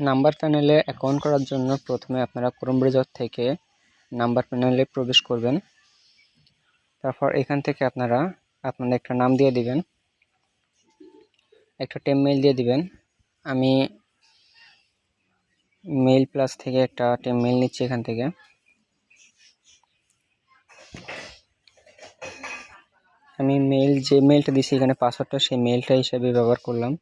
Number প্যানেলে account করার জন্য প্রথমে আপনারা ক্রোম ব্রাউজার থেকে নাম্বার প্যানেলে প্রবেশ করবেন। তারপর এখান থেকে আপনারা আপনাদের একটা নাম দিয়ে দিবেন। একটা টেম মেল দিয়ে দিবেন। আমি মেল প্লাস থেকে একটা টেম মেল নিচ্ছি এখান থেকে। আমি মেল যে মেলটা দিছি এখানে পাসওয়ার্ডটা সেই মেলটা হিসেবে ব্যবহার করলাম।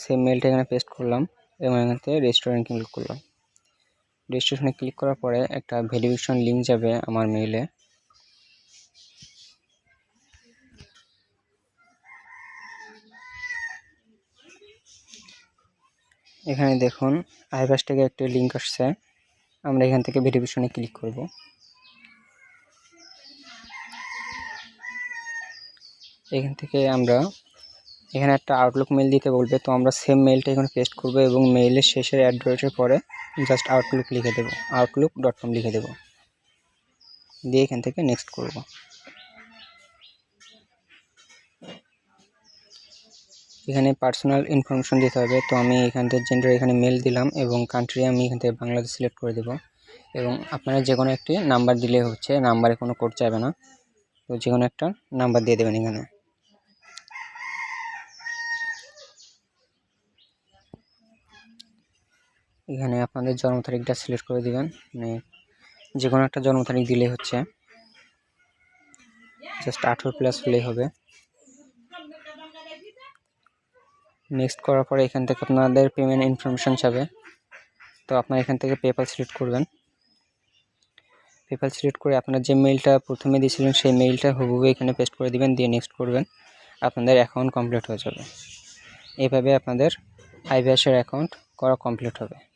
সেই মেলটা এখানে পেস্ট করলাম এবং এখান থেকে রেস্টুরেন্ট ক্লিক করলাম। রেজিস্ট্রেশনে ক্লিক করার পরে একটা ভেরিফিকেশন লিঙ্ক যাবে আমার মেইলে এখানে দেখুন আইবাস থেকে একটি লিঙ্ক আসছে। আমরা এখান থেকে ভেরিফিকেশনে ক্লিক করব। এখান থেকে আমরা এখানে একটা আউটলুক মেল দিতে বলবে। তো আমরা সেম মেলটা এখানে পেস্ট করব এবং মেইলের শেষের অ্যাড্রেসের পরে জাস্ট আউটলুক লিখে দেবো। আউটলুক ডট কম লিখে দেবো। দিয়ে এখান থেকে নেক্সট করব। এখানে পার্সোনাল ইনফরমেশন দিতে হবে। তো আমি এখান থেকে জেন্ডার এখানে মেল দিলাম এবং কান্ট্রি আমি এখান থেকে বাংলাদেশ সিলেক্ট করে দেবো। এবং আপনারা যে কোনো একটি নাম্বার দিলে হচ্ছে নাম্বারে কোনো কোড চাইবে না। তো যে কোনো একটা নাম্বার দিয়ে দেবেন এখানে। এখানে আপনাদের জন্ম তারিখটা সিলেক্ট করে দিবেন। মানে যে কোনো একটা জন্ম তারিখ দিলে হচ্ছে। জাস্ট আঠেরো প্লাস হলেই হবে। নেক্সট করার পরে এখান থেকে আপনাদের পেমেন্ট ইনফরমেশান চাবে। তো আপনারা এখান থেকে পেপাল সিলেক্ট করবেন। পেপাল সিলেক্ট করে আপনার যে মেইলটা প্রথমে দিয়েছিলেন, সেই মেইলটা হুবহু এখানে পেস্ট করে দিবেন, দিয়ে নেক্সট করবেন। আপনাদের অ্যাকাউন্ট কমপ্লিট হয়ে যাবে। এভাবে আপনাদের আইবিএসের অ্যাকাউন্ট করা কমপ্লিট হবে।